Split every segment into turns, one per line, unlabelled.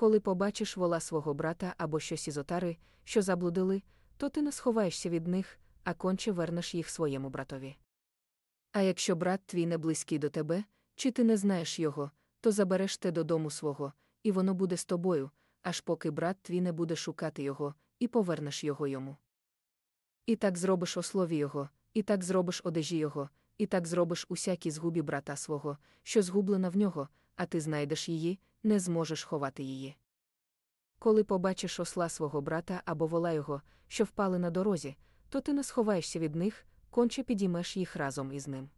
Коли побачиш вола свого брата або щось із отари, що заблудили, то ти не сховаєшся від них, а конче вернеш їх своєму братові. А якщо брат твій не близький до тебе, чи ти не знаєш його, то забереш те додому свого, і воно буде з тобою, аж поки брат твій не буде шукати його, і повернеш його йому. І так зробиш ослові його, і так зробиш одежі його, і так зробиш усякій згубі брата свого, що згублена в нього, а ти знайдеш її, не зможеш ховати її. Коли побачиш осла свого брата або вола його, що впали на дорозі, то ти не сховаєшся від них, конче підіймеш їх разом із ним.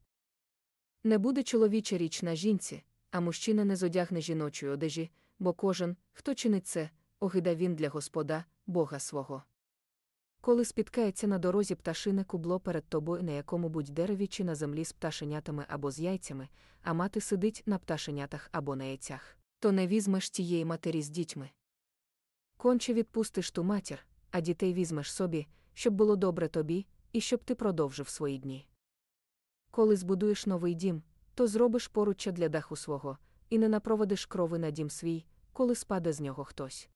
Не буде чоловіча річ на жінці, а мужчина не зодягне жіночої одежі, бо кожен, хто чинить це, огида він для Господа, Бога свого. Коли спіткається на дорозі пташине кубло перед тобою на якому будь дереві чи на землі з пташенятами або з яйцями, а мати сидить на пташенятах або на яйцях, то не візьмеш тієї матері з дітьми. Конче відпустиш ту матір, а дітей візьмеш собі, щоб було добре тобі, і щоб ти продовжив свої дні. Коли збудуєш новий дім, то зробиш поруччя для даху свого, і не напроводиш крови на дім свій, коли спаде з нього хтось.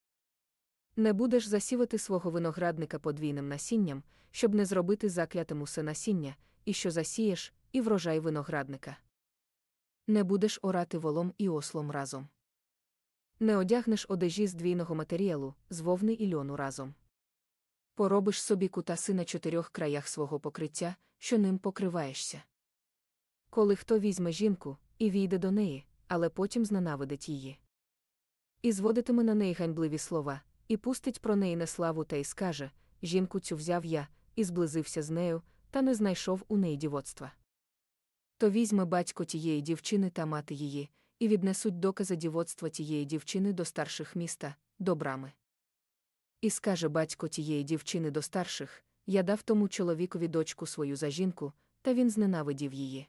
Не будеш засівати свого виноградника подвійним насінням, щоб не зробити заклятим усе насіння, і що засієш, і врожай виноградника. Не будеш орати волом і ослом разом. Не одягнеш одежі з двійного матеріалу, з вовни і льону разом. Поробиш собі кутаси на чотирьох краях свого покриття, що ним покриваєшся. Коли хто візьме жінку і війде до неї, але потім зненавидить її. І зводитиме на неї ганьбливі слова, і пустить про неї неславу та й скаже Жінку цю взяв я, і зблизився з нею, та не знайшов у неї дівоцтва. То візьме батько тієї дівчини та мати її, і віднесуть докази дівоцтва тієї дівчини до старших міста, до брами. І скаже батько тієї дівчини до старших Я дав тому чоловікові дочку свою за жінку, та він зненавидів її.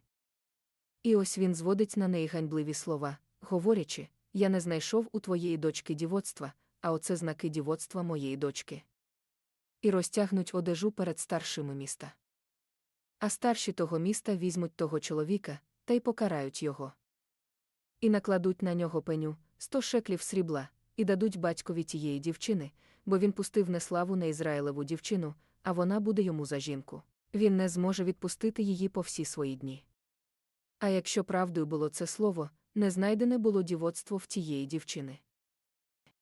І ось він зводить на неї ганьбливі слова, говорячи Я не знайшов у твоєї дочки дівоцтва, а оце знаки дівоцтва моєї дочки. І розтягнуть одежу перед старшими міста. А старші того міста візьмуть того чоловіка та й покарають його. І накладуть на нього пеню сто шеклів срібла, і дадуть батькові тієї дівчини, бо він пустив неславу на Ізраїлеву дівчину, а вона буде йому за жінку. Він не зможе відпустити її по всі свої дні. А якщо правдою було це слово, не знайдене було дівоцтво в тієї дівчини.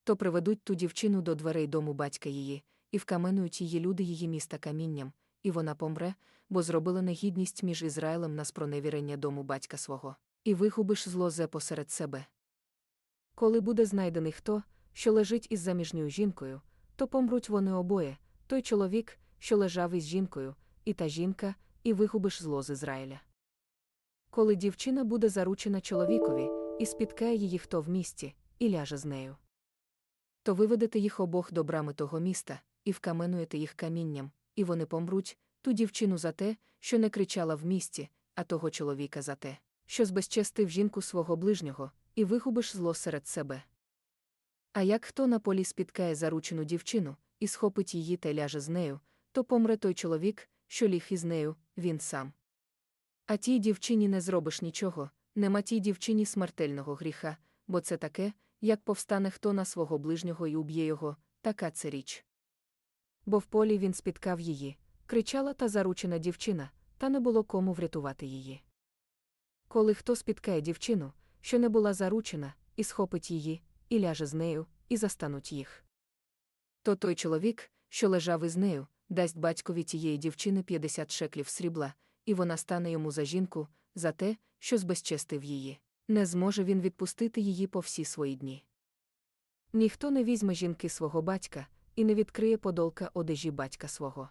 То приведуть ту дівчину до дверей дому батька її, і вкаменують її люди її міста камінням, і вона помре, бо зробила негідність між Ізраїлем на спроневірення дому батька свого, і вигубиш злозе посеред себе. Коли буде знайдений хто, що лежить із заміжньою жінкою, то помруть вони обоє той чоловік, що лежав із жінкою, і та жінка, і вигубиш зло з Ізраїля. Коли дівчина буде заручена чоловікові, і спіткає її хто в місті, і ляже з нею. То виведете їх обох до брами того міста, і вкаменуєте їх камінням, і вони помруть, ту дівчину за те, що не кричала в місті, а того чоловіка за те, що збезчестив жінку свого ближнього, і вигубиш зло серед себе. А як хто на полі спіткає заручену дівчину, і схопить її та ляже з нею, то помре той чоловік, що ліг із нею, він сам. А тій дівчині не зробиш нічого, нема тій дівчині смертельного гріха, бо це таке, як повстане хто на свого ближнього і уб'є його, така це річ. Бо в полі він спіткав її, кричала та заручена дівчина, та не було кому врятувати її. Коли хто спіткає дівчину, що не була заручена, і схопить її, і ляже з нею, і застануть їх. То той чоловік, що лежав із нею, дасть батькові тієї дівчини 50 шеклів срібла, і вона стане йому за жінку, за те, що збезчестив її. Не зможе він відпустити її по всі свої дні. Ніхто не візьме жінки свого батька і не відкриє подолка одежі батька свого.